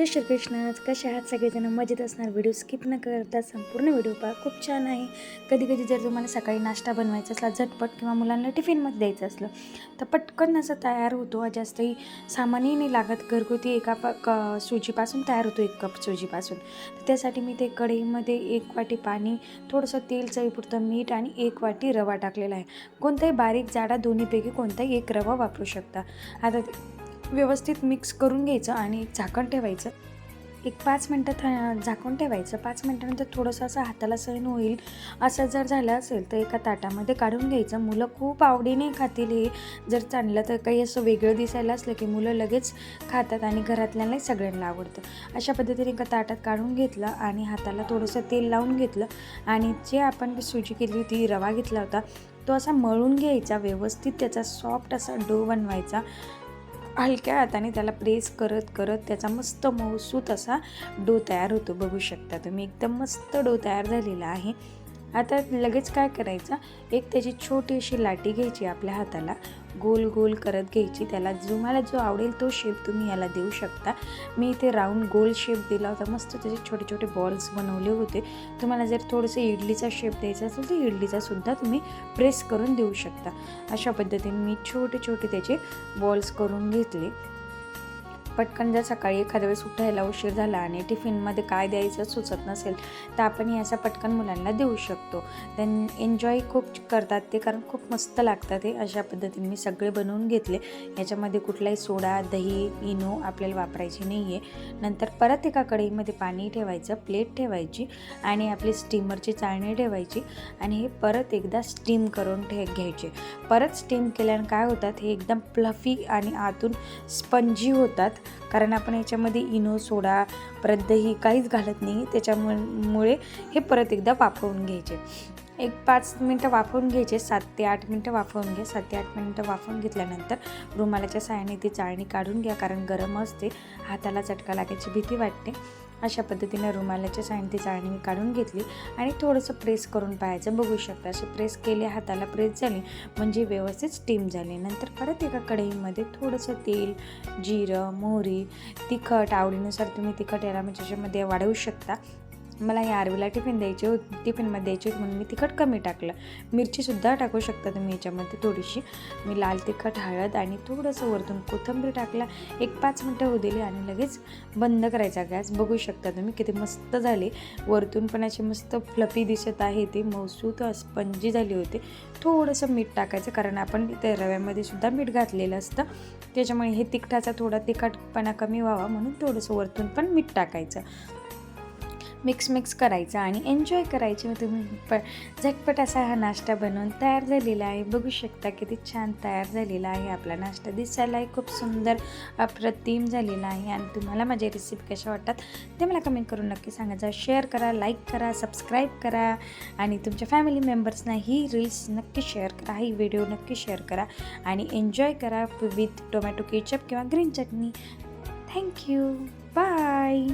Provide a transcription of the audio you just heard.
जय श्रीकृष्ण. कसे आहात सगळेजण? मजेत असणार. व्हिडिओ स्किप न करता संपूर्ण व्हिडिओ पहा. खूप छान आहे. कधी कधी जर तुम्हाला सकाळी नाश्ता बनवायचा असला झटपट किंवा मुलांना टिफिनमध्ये द्यायचं असलं तर पटकन असं तयार होतो. जास्तही सामानही नाही लागत. घरगुती एका प क सुजीपासून तयार होतो एक कप सुजीपासून. तर त्यासाठी मी ते कढईमध्ये एक वाटी पाणी थोडंसं तेल चवीपुरतं मीठ आणि एक वाटी रवा टाकलेला आहे. कोणताही बारीक जाडा दोन्हीपैकी कोणताही एक रवा वापरू शकता. आता व्यवस्थित मिक्स करून घ्यायचं आणि झाकण ठेवायचं. एक पाच मिनटं थ झाकून ठेवायचं. पाच मिनटानंतर थोडंसं असं हाताला सहन होईल. असं जर झालं असेल तर एका ताटामध्ये काढून घ्यायचं. मुलं खूप आवडीने खातील हे. जर चांगलं तर काही असं वेगळं दिसायला असलं की मुलं लगेच खातात आणि घरातल्यांनाही सगळ्यांना आवडतं. अशा पद्धतीने एका ताटात काढून घेतलं आणि हाताला थोडंसं तेल लावून घेतलं. आणि जे आपण सुजी केली होती रवा घेतला होता तो असा मळून घ्यायचा व्यवस्थित. त्याचा सॉफ्ट असा डो बनवायचा. हलक्या हाताने त्याला प्रेस करत करत त्याचा मस्त मऊसूत असा डो तयार होतो. बघू शकता तुम्ही एकदम मस्त डो तयार झालेला आहे. आता लगेच काय करायचं? एक त्याची छोटी अशी लाटी घ्यायची आपल्या हाताला. गोल गोल करत घ्यायची. त्याला तुम्हाला जो आवडेल तो शेप तुम्ही याला देऊ शकता. मी इथे राऊंड गोल शेप दिला होता. मस्त त्याचे छोटे छोटे बॉल्स बनवले होते. तुम्हाला जर थोडंसं इडलीचा शेप द्यायचा असेल तर इडलीचा सुद्धा तुम्ही प्रेस करून देऊ शकता. अशा पद्धतीने मी छोटे छोटे त्याचे बॉल्स करून घेतले. पटकन जर सकाळी एखाद्या वेळेस उठायला उशीर झाला आणि टिफिनमध्ये काय द्यायचं सुचत नसेल तर आपण हे असं पटकन मुलांना देऊ शकतो. देन एन्जॉय खूप करतात ते कारण खूप मस्त लागतात ते अशा पद्धतीने मी सगळे बनवून घेतले. याच्यामध्ये कुठलाही सोडा दही इनो आपल्याला वापरायची नाही आहे नंतर परत एका कढईमध्ये पाणी ठेवायचं प्लेट ठेवायची आणि आपली स्टीमरची चाळणी ठेवायची आणि हे परत एकदा स्टीम करून ठे घ्यायचे. परत स्टीम केल्यानं काय होतात हे एकदम प्लफी आणि आतून स्पंजी होतात. कारण आपण याच्यामध्ये इनो सोडा परत दही काहीच घालत नाही. त्याच्यामुळे हे परत एकदा वाफवून घ्यायचे. एक पाच मिनटं वाफवून घ्यायचे सात ते आठ मिनटं वाफवून घ्या. सात ते आठ मिनटं वाफवून घेतल्यानंतर रुमालाच्या साहाय्याने ती चाळणी काढून घ्या कारण गरम असते. हाताला चटका लागायची भीती वाटते. अशा पद्धतीनं रुमालाच्या साईडची ती चाळणी मी काढून घेतली आणि थोडंसं प्रेस करून पाहायचं. बघू शकता असे प्रेस केले हाताला प्रेस झाली म्हणजे व्यवस्थित स्टीम झाली. नंतर परत एका कढईमध्ये थोडंसं तेल जिरं मोहरी तिखट आवडीनुसार तुम्ही तिखट याला म्हणजे त्याच्यामध्ये वाढवू शकता. मला या आरवीला टिफिन द्यायचे होती टिफिनमध्ये द्यायचे होते म्हणून मी तिखट कमी टाकलं. मिरचीसुद्धा टाकू शकता तुम्ही याच्यामध्ये थोडीशी. मी लाल तिखट हळद आणि थोडंसं वरतून कोथिंबीर टाकला. एक पाच मिनटं होऊ दिली आणि लगेच बंद करायचा गॅस. बघू शकता तुम्ही किती मस्त झाले. वरतून पण अशी मस्त फ्लफी दिसत आहे ते. मौसूत स्पंजी झाली होती. थोडंसं मीठ टाकायचं कारण आपण त्या रव्यामध्ये सुद्धा मीठ घातलेलं असतं. त्याच्यामुळे हे तिखटाचा थोडा तिखटपणा कमी व्हावा म्हणून थोडंसं वरतून पण मीठ टाकायचं. मिक्स मिक्स करायचं आणि एन्जॉय करायचे तुम्ही. प झटपट असा हा नाश्ता बनवून तयार झालेला आहे. बघू शकता किती छान तयार झालेला आहे. आपला नाश्ता दिसायलाही खूप सुंदर अप्रतिम झालेला आहे. आणि तुम्हाला माझे रेसिपी कशा वाटतात ते मला कमेंट करून नक्की सांगायचं शेअर करा लाईक करा सबस्क्राईब करा आणि तुमच्या फॅमिली मेंबर्सना ही रील्स नक्की शेअर करा ही व्हिडिओ नक्की शेअर करा आणि एन्जॉय करा विथ टोमॅटो केचप किंवा green chutney thank you bye